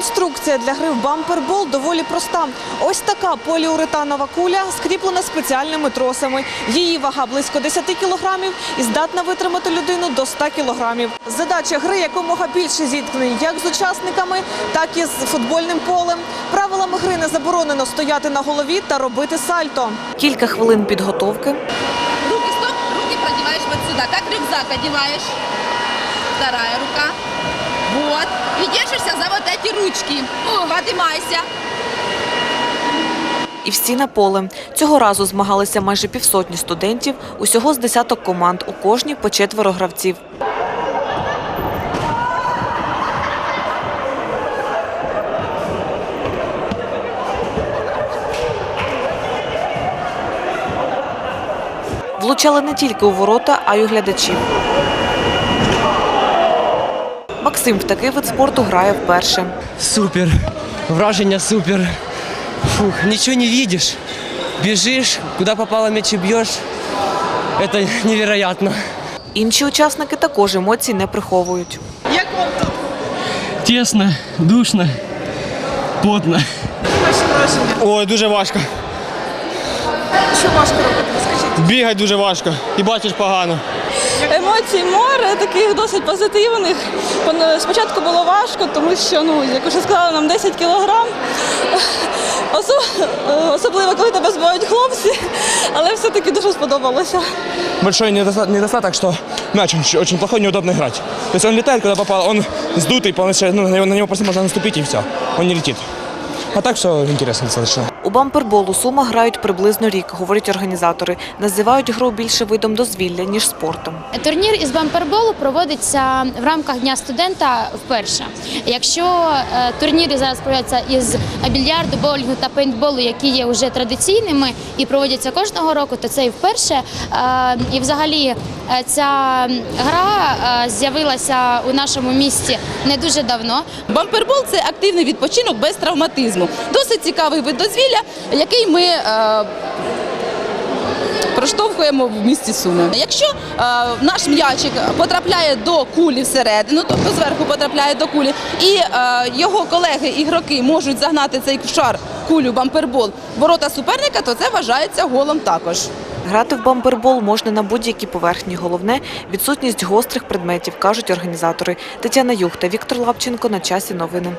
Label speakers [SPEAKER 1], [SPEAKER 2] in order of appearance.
[SPEAKER 1] Конструкція для гри в бампербол доволі проста. Ось така поліуретанова куля скріплена спеціальними тросами. Її вага близько 10 кілограмів і здатна витримати людину до 100 кілограмів. Задача гри якомога більше зіткнень як з учасниками, так і з футбольним полем. Правилами гри не заборонено стояти на голові та робити сальто. Кілька хвилин підготовки.
[SPEAKER 2] Руки стоп, руки продеваешь вот сюда, как рюкзак одеваешь. Вторая рука. Вот. И держишься за вот эти ручки. Поднимайся.
[SPEAKER 1] І всі на поле. Цього разу змагалися майже півсотні студентів, усього з десяток команд, у кожній по четверо гравців. Влучали не тільки у ворота, а й у глядачів. Максим в такий вид спорту грає вперше.
[SPEAKER 3] Супер. Враження супер. Фух, ничего не видишь. Бежишь, куда попало мяч и бьешь. Это невероятно.
[SPEAKER 1] Інші учасники також емоцій не приховують. Як вам тут?
[SPEAKER 4] Тесно, душно, потно.
[SPEAKER 5] Ой, дуже важко.
[SPEAKER 1] Що важко робити? Скажіть.
[SPEAKER 5] Бігати дуже важко і бачиш погано.
[SPEAKER 6] Емоцій море, таких досить позитивних. Спочатку було важко, тому що, ну, як вже сказали, нам 10 кілограм. Особливо, коли тебе збивають хлопці, але все-таки дуже сподобалося.
[SPEAKER 5] Большой недоста- недостаток, что мяч очень, очень плохой, неудобно играть. То есть он летает, куда попал, он сдутый, полностью, ну, на, него, на него просто можно наступить и все. Он не летит. А так все интересно достаточно.
[SPEAKER 1] У бампербол у Сумах грають приблизно рік, говорять організатори. Називають гру більше видом дозвілля, ніж спортом.
[SPEAKER 7] Турнір із бамперболу проводиться в рамках Дня студента вперше. Якщо е, турніри зараз проводяться із більярду, боулінгу та пейнтболу, які є вже традиційними і проводяться кожного року, то це і вперше. Е, І взагалі е, ця гра з'явилася у нашому місті не дуже давно.
[SPEAKER 2] Бампербол це активний відпочинок без травматизму. Досить цікавий вид дозвілля, який ми е, проштовхуємо в місті Суми. Якщо е, наш м'ячик потрапляє до кулі всередину, тобто зверху потрапляє до кулі, і е, його колеги-ігроки можуть загнати цей шар кулю бампербол ворота суперника, то це вважається голом також.
[SPEAKER 1] Грати в бампербол можна на будь-якій поверхні. Головне відсутність гострих предметів, кажуть організатори. Тетяна Юхта, Віктор Лапченко на часі новини.